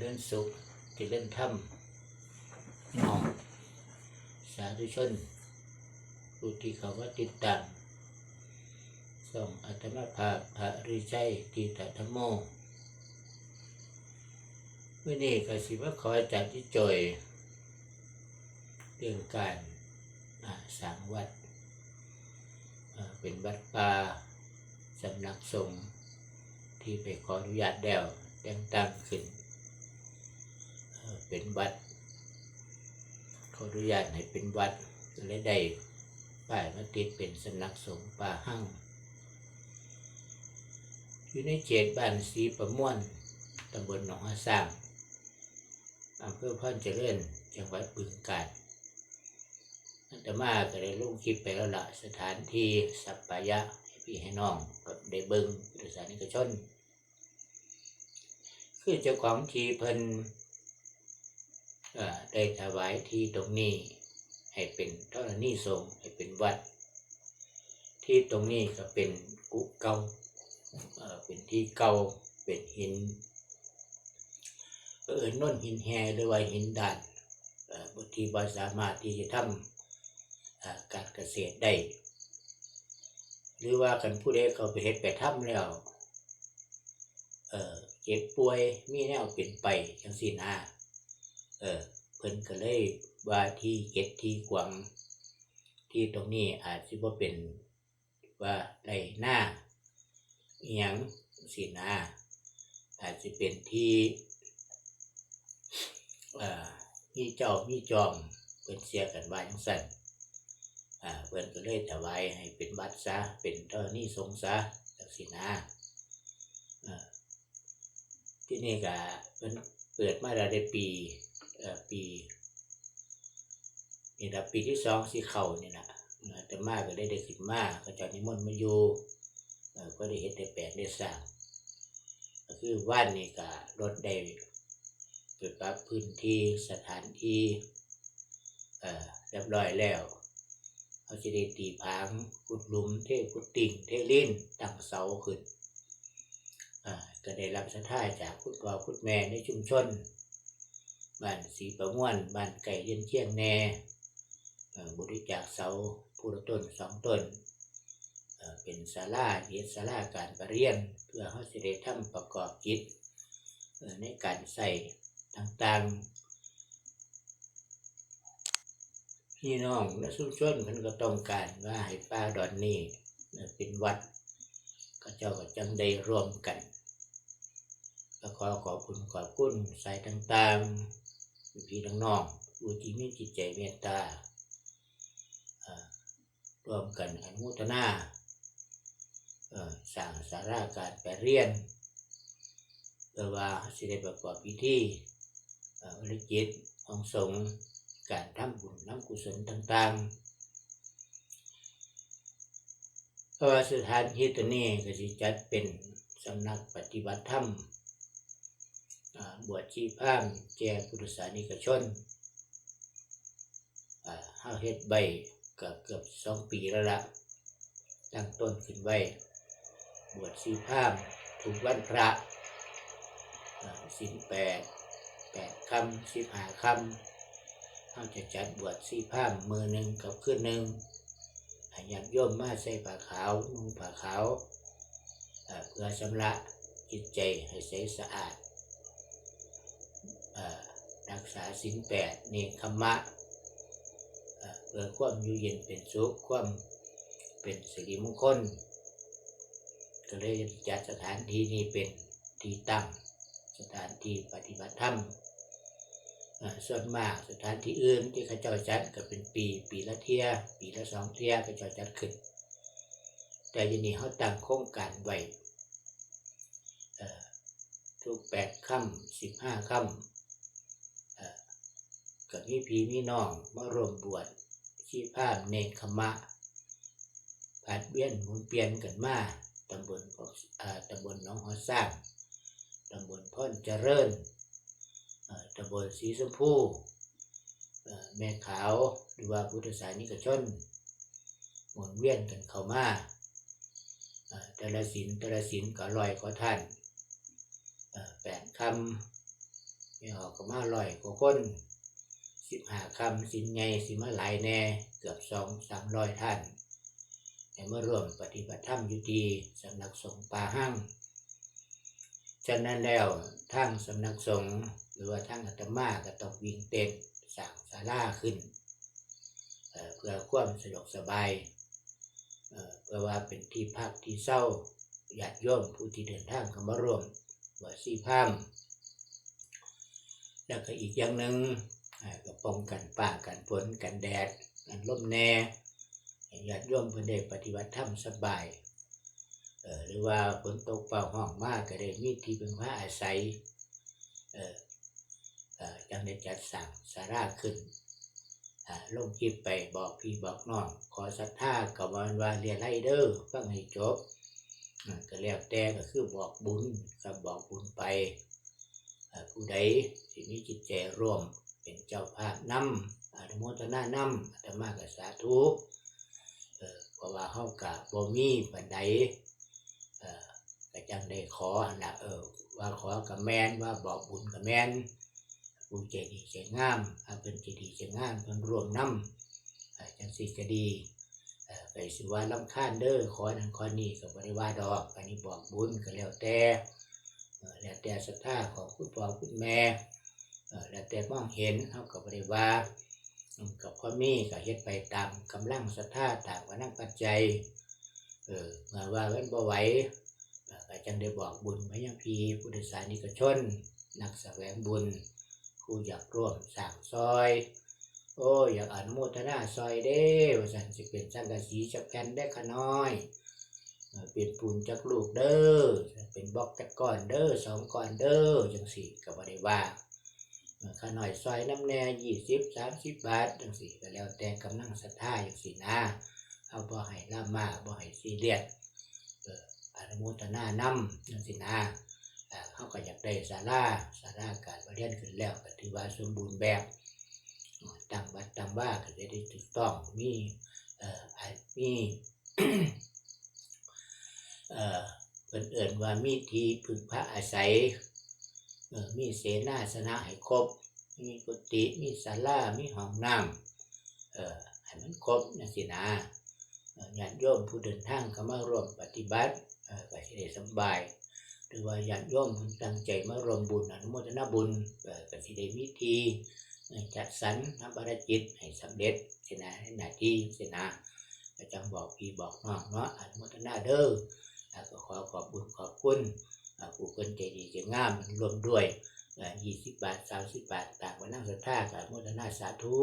เริญสุขเจริญธรรมน้องสาธุชนผู้ที่เขาว่าติดตามส่งอัตมาภาพพระริชัยตีตธรรมโมเมื่อนี้ก็สิว่าขออาจารย์ที่จอยเรื่องการสร้างวัด เป็นวัดป่าสำนักสงฆ์ที่ไปขออนุญาตแล้วแต่งตั้งขึ้น เป็นวัดขออนุญาตให้เป็นวัดและได้ป้ายมาติดเป็นสำนักสงฆ์ป่าหั่งอยู่ในเขตบ้านศรีประม่วนตำบลหนองหาสร้างอำเภอพ่อนเจริญจังหวัดบึงกาฬอันตมาก็ได้ลงคลิปไปแล้วละสถานที่สัปปายะให้พี่ให้น้องก็ได้เบิงพุทธศานิกชน คือเจ้าของทีเพิ่น ได้ถวายที่ตรงนี้ ให้เป็นธรณีสงฆ์ให้เป็นวัด ที่ตรงนี้ก็เป็นกุเกาเป็นที่เก่าเป็นหินเออน้นหินแฮหรือว่าหินด่านบางทีบ่สามารถที่จะทำการเกษตรได้ หรือว่ากันผู้ใดเขาไปเฮ็ดไปทำแล้วเจ็บป่วยมีแนวเป็นไปจังซี่นะ เออเพิ่นก็เลยว่าที่เก็ดที่กวางที่ตรงนี้อาจสิบ่าเป็นว่าไรหน้าเอียงสินะอาจจะเป็นที่อ่อมีเจ้ามีจอมเพิ่นเสียกันว่าจังซั่นอ่าเพิ่นก็เลยถวายให้เป็นวัดซะเป็นเท่านี้สงซะจังซี่นะเอ่อที่นี่ก็เพิ่นเปิดมาได้ปี ปีนี่ละปีที่สองสิเข้านี่นะเอ่อแต่มากก็ได้ได้ขึ้นมาก็จ้านิมนต์มาอยู่ก็ได้เฮ็ดได้แปลงได้สร้างก็คือว่านนี่ก็รถได้เกิดปรับพื้นที่สถานที่เอ่อเรียบร้อยแล้วเขาจะได้ตีผางขุดหลุมเทขุดติ่งเทลิ้นตั้งเสาขึ้นอ่าก็ได้รับศรัทธาจากคุณพ่อคุณแม่ในชุมชน บ้านสีประม่วนบ้านไก่เลี้ยนเชียงแน่บริจาคเสาผู้ละต้นสองต้น เป็นศาลาเฮ็ดศาลาการประเรียน เพื่อเขาสิได้ทำประกอบกิจในการใส่ต่างๆ พี่น้องและชุมชนมันก็ต้องการว่าให้ป้าดอนนี่เอ่อเป็นวัด ก็เจ้าก็จังได้ร่วมกันก็ขอขอบคุณขอบคุณสายต่างๆ พี่น้องๆผู้ที่มีจิตใจเมตตาร่วมกันอนุโมทนาเอ่อสร้างสาราการไปเรียนเพื่อว่าสิได้ประกอบพิธีเอ่อวิจิตของสงฆ์การทำบุญน้ำกุศลต่างๆเพราะว่าสถานที่ตัวนี้ก็จะจัดเป็นสำนักปฏิบัติธรรม บวชชีพรามแก่พุทธศาสนิกชนอ่าเฮ็ดใบก็เกือบสองปีแล้วละตั้งต้นขึ้นไว้ บวชชีพรามทุกวันพระสินแปดแปดคำสิบห้าคำเขาจะจัดบวชชีพรามมือหนึ่งกับคืนหนึ่งให้ญาติโยมมาใส่ผ้าขาวนุ่งผ้าขาวเพื่อชำระจิตใจให้ใสสะอาด รักษาศีลแปดเนคขมะเอ่อเพื่อความอยู่เย็นเป็นสุขความเป็นสิริมงคลก็เลยจัดสถานที่นี้เป็นที่ตั้งสถานที่ปฏิบัติธรรมส่วนมากสถานที่อื่นที่เขาเจ้าจัดก็เป็นปี ปีละเที่ยปีละสองเที่ยเขาเจ้าจัดขึ้น แต่ยีนี้เขาตั้งโครงการไว้ทุกแปดค่ำสิบห้าค่ำ กับมีพี่มีน้องมารวมบวชชีพามเนคขมะผัดเวียนหมุนเปลี่ยนกันมาตำบลอ่าตำบลหนองหัวสร้างตำบลพ่นเจริญตำบลสีชมพูแม่ขาวหรือว่าพุทธศาสนิกชนหมุนเวียนกันเข้ามาเอ่อแต่ละศิลแต่ละศิลก็ลอยก็ท่านแปดคำไม่ออกก็มาลอยกว่าคน สิบห้าคำสินใหญ่สิมาหลายแน่เกือบสองสามร้อยท่านแต่เมื่อร่วมปฏิบัติธรรมอยู่ที่สำนักสงฆ์ป่าหั่งฉะนั้นแล้วทางสำนักสงฆ์หรือว่าทางอาตมาก็ต้องวิ่งเต้นสร้างศาลาขึ้นเเพื่อความสะดวกสบายเเพื่อว่าเป็นที่พักที่เศร้าญาติโยมผู้ที่เดินทางเข้ามาร่วมบวชสีพามแล้วก็อีกอย่างหนึ่ง ก็ป้องกันป่ากันฝนกันแดดกันลมแน่ญาติโยมเพื่อได้ปฏิบัติธรรมสบายเออหรือว่าฝนตกเป่าห้องมากก็ได้มีที่เป็นพระอาศัยเออเออจังได้จัดสร้างสาราขึ้นลงคลิปไปบอกพี่บอกน้องขอศรัทธากับวันวาเรียนไรเดอร์ฟังให้จบก็แล้วแต่ก็คือบอกบุญก็บอกบุญไปผู้ใดที่มีจิตใจร่วม เป็นเจ้าภาพนำอนุโมทนานำอาตมาก็สาธุเพราะว่าเฮากะบ่มีปานใดเอ่อก็จังได้ขอนะเออว่าขอกับแมนว่าบอกบุญกับแมนผู้ใจดีใจงามถ้าเพิ่นใจดีใจงามเพิ่นร่วมนำอ่าจังสิก็ดีเอ่อไปสิว่าลำคาญเด้อขอนั่นขอนี่ก็บ่ได้ว่าดอกอันนี้บอกบุญก็แล้วแต่แล้วแต่ศรัทธาของคุณพ่อคุณแม่ แล้วแต่มองเห็นเฮาก็บ่ได้ว่าอืมกับพ่อมีก็เฮ็ดไปตามกำลังศรัทธาตามกำลังปัจจัยเออมื่อว่ามันบ่ไหวอ่อก็จังได้บอกบุญไปยังพี่พุทธศาสนิกชน นักแสวงบุญผู้อยากร่วมสร้างซอย โอ้ยอยากอนุโมทนาซอยเด้ว่าสันสิเป็นสังกะสีจักแผ่นได้ขน้อยเป็นปูนจักลูกเด้อเป็นบล็อกจักก้อนเด้อสองก้อนเด้อจังสี่ก็บ่ได้ว่าเอ่อ ขะน้อยซอยน้ำแน่ยี่สิบสามสิบบาทจังสี่ก็แล้วแต่กำลังศรัทธาอย่างสี่นะเอาบ่ให้ล่ามาบ่ให้ซีเรียสเอออนุโมทนานำจังสี่นะเขาก็อยากได้ศาลาศาลาการประเรียนขึ้นแล้วก็ถือว่าสมบูรณ์แบบตั้งวัดตั้งว่าก็จะได้ถูกต้องมีเอ่อมีเอ่อเพิ่นเอิ่นว่ามีที่พึ่งพระอาศัย มีเสนาสนะให้ครบ มีกุฏิมีศาลามีห้องน้ำเอ่อให้มันครบนะสินย่อญาติโยมผู้เดินทางเข้ามาร่วมปฏิบัติก็สิได้สบาย หรือว่าญาติโยมเพิ่นตั้งใจมาร่วมบุญอนุโมทนาบุญก็สิได้มีที่จัดสรรทำภารกิจให้สำเร็จเสนาให้หน้าที่เสนาก็จังบอกพี่บอกน้องเนาะอนุโมทนาเด้อก็ขอขอบบุญขอบคุณ ผู้คนใจดีใจงามรวมด้วยยี่สิบบาทสามสิบบาทต่างวันนั่งศรัทธากับอนุทนาสาธุ